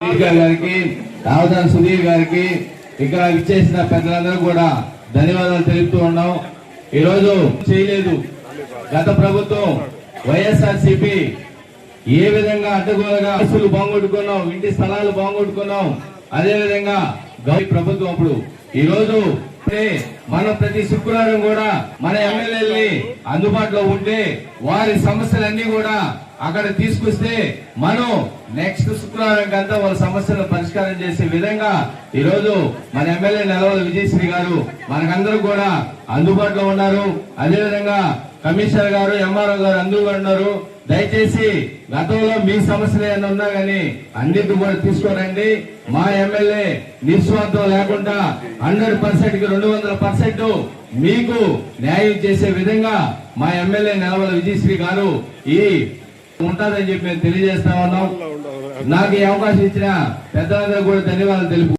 గారికి రావదాన్ సుధీర్ గారికి ఇక్కడ ఇచ్చేసిన పెద్దలందరూ కూడా ధన్యవాదాలు తెలుపుతూ ఉన్నాం. ఈరోజు చేయలేదు. గత ప్రభుత్వం వైఎస్ఆర్సిపి ఏ విధంగా అడ్డగోలుగా అసలు బాగొట్టుకున్నాం ఇంటి స్థలాలు బాగొట్టుకున్నాం అదే విధంగా గౌరీ ప్రభుత్వం అప్పుడు. ఈ కాబట్టి మనం ప్రతి శుక్రవారం కూడా మన ఎమ్మెల్యేలని అందుబాటులో ఉంటే వారి సమస్యలన్నీ కూడా అక్కడ తీసుకొస్తే మనం నెక్స్ట్ శుక్రవారం కంతా వాళ్ళ సమస్యలను పరిష్కారం చేసే విధంగా ఈ రోజు మన ఎమ్మెల్యే నెలవల విజయశ్రీ గారు మనకందరూ కూడా అందుబాటులో ఉన్నారు. అదేవిధంగా కమిషనర్ గారు ఎంఆర్ఓ గారు అందరూ ఉన్నారు. దయచేసి గతంలో మీ సమస్యలు ఏమైనా ఉన్నా గానీ అన్నిటి కూడా తీసుకోరండి. మా ఎమ్మెల్యే నిస్వార్థం లేకుండా హండ్రెడ్ పర్సెంట్కి రెండు వందల పర్సెంట్ మీకు న్యాయం చేసే విధంగా మా ఎమ్మెల్యే నెలవల విజయశ్రీ గారు ఈ ఉంటుందని చెప్పి మేము తెలియజేస్తా ఉన్నాం. నాకు ఈ అవకాశం ఇచ్చిన పెద్దలందరూ కూడా ధన్యవాదాలు తెలుపు